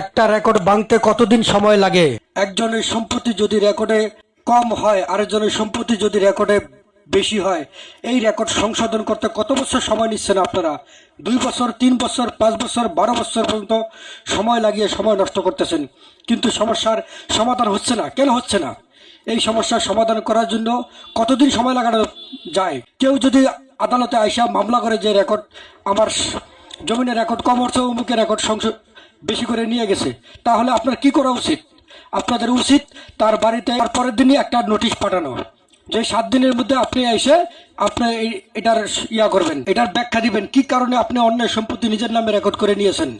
একটা রেকর্ড ভাঙতে কতদিন সময় লাগে? একজনের সম্পত্তি যদি রেকর্ডে কম হয়, আরেকজনের সম্পত্তি যদি রেকর্ডে বেশি হয়, এই রেকর্ড সংশোধন করতে কত বছর সময় নিচ্ছেন আপনারা? দুই বছর, তিন বছর, পাঁচ বছর, বারো বছর পর্যন্ত সময় লাগিয়ে সময় নষ্ট করতেছেন। কিন্তু সমস্যার সমাধান হচ্ছে না। কেন হচ্ছে না? এই সমস্যার সমাধান করার জন্য কতদিন সময় লাগানো যায়? কেউ যদি আদালতে আইসা মামলা করে যে রেকর্ড আমার জমিনের রেকর্ড কম অর্থ অমুকের রেকর্ড বেশি করে নিয়ে গেছে। তাহলে আপনার কি করা উচিত? আপনাদের উচিত তার বাড়িতে পরের দিনই একটা নোটিশ পাঠানো। যে সাত দিনের মধ্যে আপনি এসে আপনি এটার ইয়া করবেন, এটার ব্যাখ্যা দিবেন, কি কারণে আপনি অন্যের সম্পত্তি নিজের নামে রেকর্ড করে নিয়েছেন।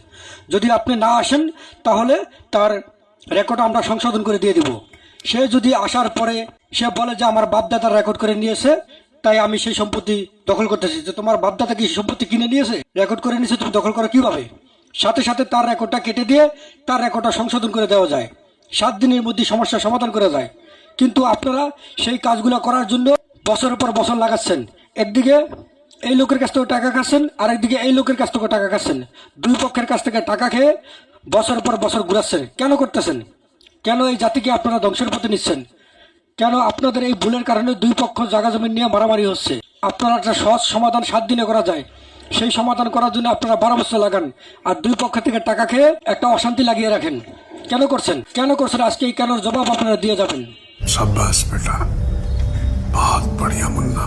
যদি আপনি না আসেন, তাহলে তার রেকর্ড আমরা সংশোধন করে দিয়ে দিব। সে যদি আসার পরে সে বলে যে আমার বাপদাদার রেকর্ড করে নিয়েছে, তাই আমি সেই সম্পত্তি দখল করতেছি। যে তোমার বাপদাদা কি সম্পত্তি কিনে নিয়েছে? রেকর্ড করে নিয়েছে, তুমি দখল করো কীভাবে? সাথে সাথে তার রেকর্ডটা কেটে দিয়ে তার রেকর্ডটা সংশোধন করে দেওয়া যায়। সাত দিনের মধ্যে সমস্যার সমাধান করা যায়। কিন্তু আপনারা সেই কাজগুলো করার জন্য বছরের পর বছর লাগাচ্ছেন। একদিকে এই লোকের কাছ থেকে টাকা খাচ্ছেন আর একদিকে এই লোকের কাছ থেকে টাকা খাচ্ছেন। দুই পক্ষের কাছ থেকে টাকা খেয়ে বছর পর বছর ঘুরাচ্ছেন। কেন করতেছেন? কেন এই জাতিকে আপনারা ধ্বংসের পথে নিচ্ছেন? কেন আপনাদের এই ভুলের কারণে দুই পক্ষ জায়গা জমি নিয়ে মারামারি হচ্ছে? আপনারা একটা সহজ সমাধান সাত দিনে করা যায়। সেই সমাধান করার জন্য আপনারা বারো বছর লাগান আর দুই পক্ষ থেকে টাকা খেয়ে একটা অশান্তি লাগিয়ে রাখেন। কেন করছেন? কেন করছেন? আজকে এই কেন জবাব আপনারা দিয়ে যাবেন। সাব্বাস বেটা। বহুত বড়িয়া মুন্না